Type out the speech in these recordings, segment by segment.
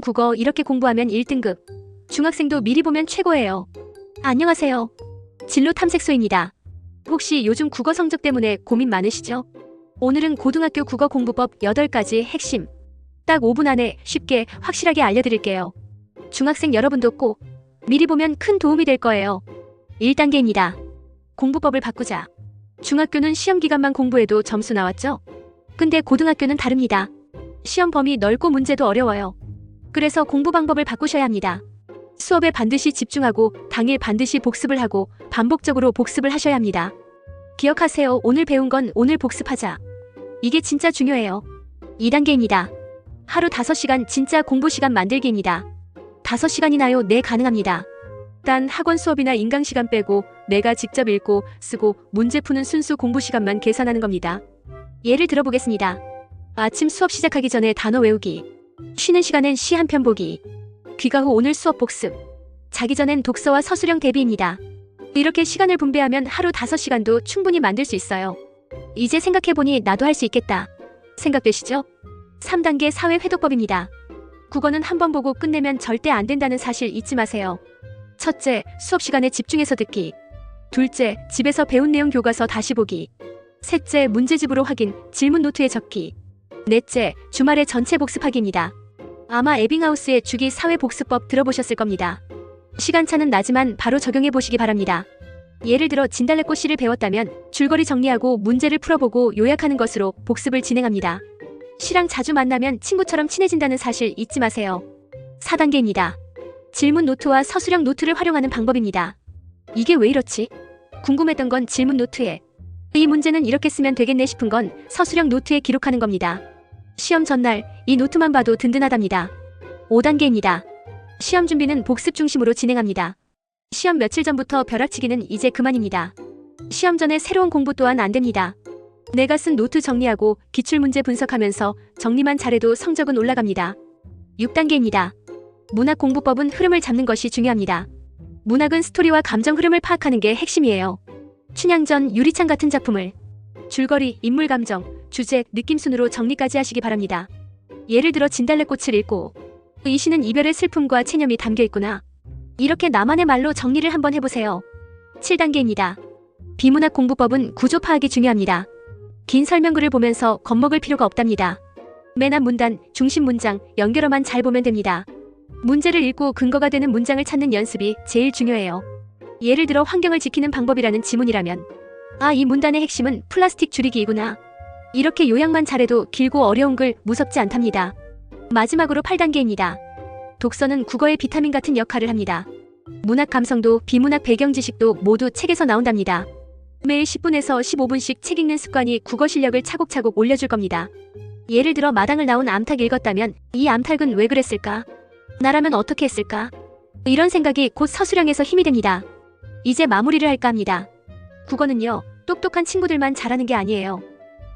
국어 이렇게 공부하면 1등급. 중학생도 미리 보면 최고예요. 안녕하세요. 진로 탐색소입니다. 혹시 요즘 국어 성적 때문에 고민 많으시죠? 오늘은 고등학교 국어 공부법 8가지 핵심. 딱 5분 안에 쉽게 확실하게 알려드릴게요. 중학생 여러분도 꼭 미리 보면 큰 도움이 될 거예요. 1단계입니다. 공부법을 바꾸자. 중학교는 시험 기간만 공부해도 점수 나왔죠? 근데 고등학교는 다릅니다. 시험 범위 넓고 문제도 어려워요. 그래서 공부 방법을 바꾸셔야 합니다. 수업에 반드시 집중하고 당일 반드시 복습을 하고 반복적으로 복습을 하셔야 합니다. 기억하세요. 오늘 배운 건 오늘 복습하자. 이게 진짜 중요해요. 2단계입니다. 하루 5시간 진짜 공부 시간 만들기입니다. 5시간이나요? 네, 가능합니다. 단 학원 수업이나 인강 시간 빼고 내가 직접 읽고 쓰고 문제 푸는 순수 공부 시간만 계산하는 겁니다. 예를 들어보겠습니다. 아침 수업 시작하기 전에 단어 외우기. 쉬는 시간엔 시 한 편 보기. 귀가 후 오늘 수업 복습. 자기 전엔 독서와 서술형 대비입니다. 이렇게 시간을 분배하면 하루 5시간도 충분히 만들 수 있어요. 이제 생각해보니 나도 할 수 있겠다. 생각되시죠? 3단계 사회 회독법입니다. 국어는 한 번 보고 끝내면 절대 안 된다는 사실 잊지 마세요. 첫째, 수업 시간에 집중해서 듣기. 둘째, 집에서 배운 내용 교과서 다시 보기. 셋째, 문제집으로 확인, 질문 노트에 적기. 넷째, 주말에 전체 복습하기입니다. 아마 에빙하우스의 주기 사회 복습법 들어보셨을 겁니다. 시간차는 나지만 바로 적용해 보시기 바랍니다. 예를 들어 진달래꽃 시를 배웠다면 줄거리 정리하고 문제를 풀어보고 요약하는 것으로 복습을 진행합니다. 시랑 자주 만나면 친구처럼 친해진다는 사실 잊지 마세요. 4단계입니다. 질문 노트와 서술형 노트를 활용하는 방법입니다. 이게 왜 이렇지? 궁금했던 건 질문 노트에 이 문제는 이렇게 쓰면 되겠네 싶은 건 서술형 노트에 기록하는 겁니다. 시험 전날 이 노트만 봐도 든든하답니다. 5단계입니다. 시험 준비는 복습 중심으로 진행합니다. 시험 며칠 전부터 벼락치기는 이제 그만입니다. 시험 전에 새로운 공부 또한 안 됩니다. 내가 쓴 노트 정리하고 기출문제 분석하면서 정리만 잘해도 성적은 올라갑니다. 6단계입니다. 문학 공부법은 흐름을 잡는 것이 중요합니다. 문학은 스토리와 감정 흐름을 파악하는 게 핵심이에요. 춘향전, 유리창 같은 작품을 줄거리, 인물 감정, 주제, 느낌 순으로 정리까지 하시기 바랍니다. 예를 들어 진달래꽃을 읽고 이 시는 이별의 슬픔과 체념이 담겨 있구나. 이렇게 나만의 말로 정리를 한번 해보세요. 7단계입니다. 비문학 공부법은 구조 파악이 중요합니다. 긴 설명글을 보면서 겁먹을 필요가 없답니다. 맨 앞 문단, 중심 문장, 연결어만 잘 보면 됩니다. 문제를 읽고 근거가 되는 문장을 찾는 연습이 제일 중요해요. 예를 들어 환경을 지키는 방법이라는 지문이라면 아, 이 문단의 핵심은 플라스틱 줄이기이구나. 이렇게 요약만 잘해도 길고 어려운 글 무섭지 않답니다. 마지막으로 8단계입니다. 독서는 국어의 비타민 같은 역할을 합니다. 문학 감성도 비문학 배경 지식도 모두 책에서 나온답니다. 매일 10분에서 15분씩 책 읽는 습관이 국어 실력을 차곡차곡 올려줄 겁니다. 예를 들어 마당을 나온 암탉 읽었다면 이 암탉은 왜 그랬을까? 나라면 어떻게 했을까? 이런 생각이 곧 서술형에서 힘이 됩니다. 이제 마무리를 할까 합니다. 국어는요, 똑똑한 친구들만 잘하는 게 아니에요.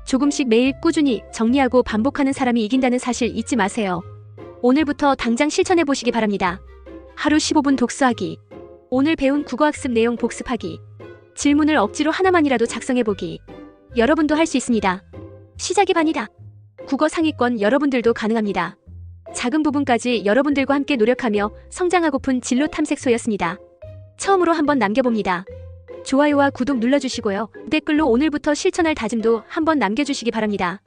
조금씩 매일 꾸준히 정리하고 반복하는 사람이 이긴다는 사실 잊지 마세요. 오늘부터 당장 실천해 보시기 바랍니다. 하루 15분 독서하기. 오늘 배운 국어학습 내용 복습하기. 질문을 억지로 하나만이라도 작성해 보기. 여러분도 할 수 있습니다. 시작이 반이다. 국어 상위권 여러분들도 가능합니다. 작은 부분까지 여러분들과 함께 노력하며 성장하고픈 진로 탐색소였습니다. 처음으로 한번 남겨봅니다. 좋아요와 구독 눌러주시고요. 댓글로 오늘부터 실천할 다짐도 한번 남겨주시기 바랍니다.